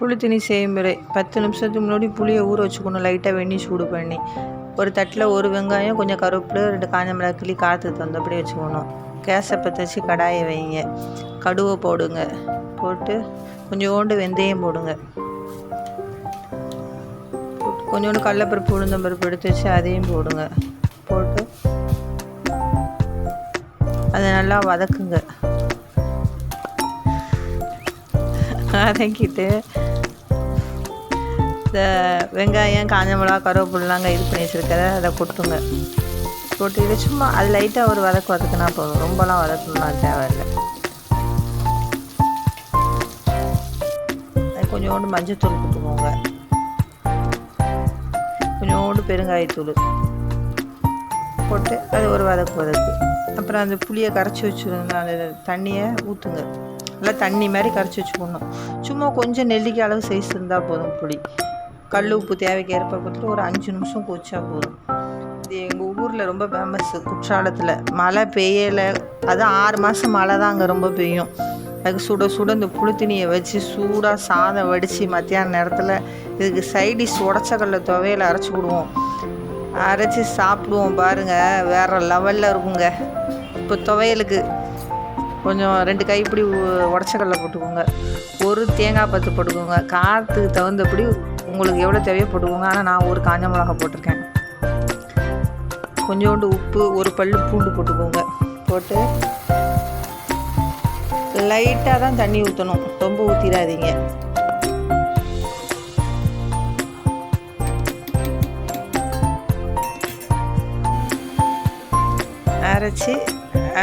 புளி திணி செய்முறை பத்து நிமிஷத்துக்கு முன்னாடி புளியை ஊற வச்சுக்கணும். லைட்டாக வெண்ணி சூடு பண்ணி. ஒரு தட்டில் ஒரு வெங்காயம் கொஞ்சம் கருவேப்பிலை ரெண்டு காஞ்ச மிளகாய் காற்று தந்தபடி வச்சுக்கணும். கேஸை பற்ற வச்சு கடாயை வைங்க. கடுவை போடுங்க. போட்டு கொஞ்சோண்டு வெந்தயம் போடுங்க. கொஞ்சோண்டு கடலப்பருப்பு உளுந்தம்பருப்பு எடுத்து வச்சு அதையும் போடுங்க. போட்டு அதை நல்லா வதக்குங்க. வதக்கிட்டு இந்த வெங்காயம் காஞ்ச மிளகா கருவேப்பிலாங்க இது பண்ணி வச்சுருக்கிற அதை கொட்டுங்க. கொட்டிட்டு சும்மா அது லைட்டாக ஒரு வதக்கு வதக்குனா போதும். ரொம்பலாம் வதக்கணும்லாம் தேவையில்லை. கொஞ்சோண்டு மஞ்சத்தூள் போட்டுக்கோங்க. கொஞ்சோண்டு பெருங்காயத்தூள் போட்டு அது ஒரு வதக்கு வதக்கு. அப்புறம் அந்த புளியை கரைச்சி வச்சுருங்க அந்த தண்ணியை ஊற்றுங்க நல்லா தண்ணி மாதிரி கரைச்சி வச்சுக்கணும். சும்மா கொஞ்சம் நெல்லிக்காய் அளவு சைஸ் இருந்தால் போதும் புளி. கல் உப்பு தேவைக்கு ஏற்ப கொடுத்துட்டு ஒரு அஞ்சு நிமிஷம் கொச்சா போதும். இது எங்கள் ஊரில் ரொம்ப ஃபேமஸ்ஸு குற்றாலத்தில். மழை பெய்யலை. அதுவும் ஆறு மாதம் மழை தான் அங்கே ரொம்ப பெய்யும். அதுக்கு சுட சுட இந்த புளித்தினியை வச்சு சூடாக சாதம் வடித்து மத்தியான நேரத்தில் இதுக்கு சைடிஷ் உடச்சக்கல்ல துவையில் அரைச்சி விடுவோம். அரைச்சி சாப்பிடுவோம் பாருங்கள் வேறு லெவலில் இருக்குங்க. இப்போ துவையலுக்கு கொஞ்சம் ரெண்டு கை இப்படி உடச்சக்கடலை போட்டுக்கோங்க. ஒரு தேங்காய் பத்து போட்டுக்கோங்க. காற்றுக்கு தகுந்தபடி உங்களுக்கு எவ்வளோ தேவையோ போட்டுக்கோங்க. ஆனால் நான் ஒரு காஞ்ச மிளகா போட்டிருக்கேன். கொஞ்சோண்டு உப்பு ஒரு பல் பூண்டு போட்டுக்கோங்க. போட்டு லைட்டாக தான் தண்ணி ஊற்றணும் ரொம்ப ஊற்றிடாதீங்க அரைச்சி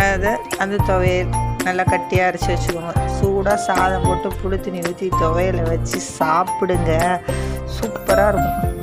அதை அந்த துவையல் நல்லா கட்டியாக அரைச்சி வச்சுக்கோங்க சூடாக சாதம் போட்டு புளி தண்ணி ஊற்றி துவையலை வச்சு சாப்பிடுங்க. சூப்பராக இருக்கும்.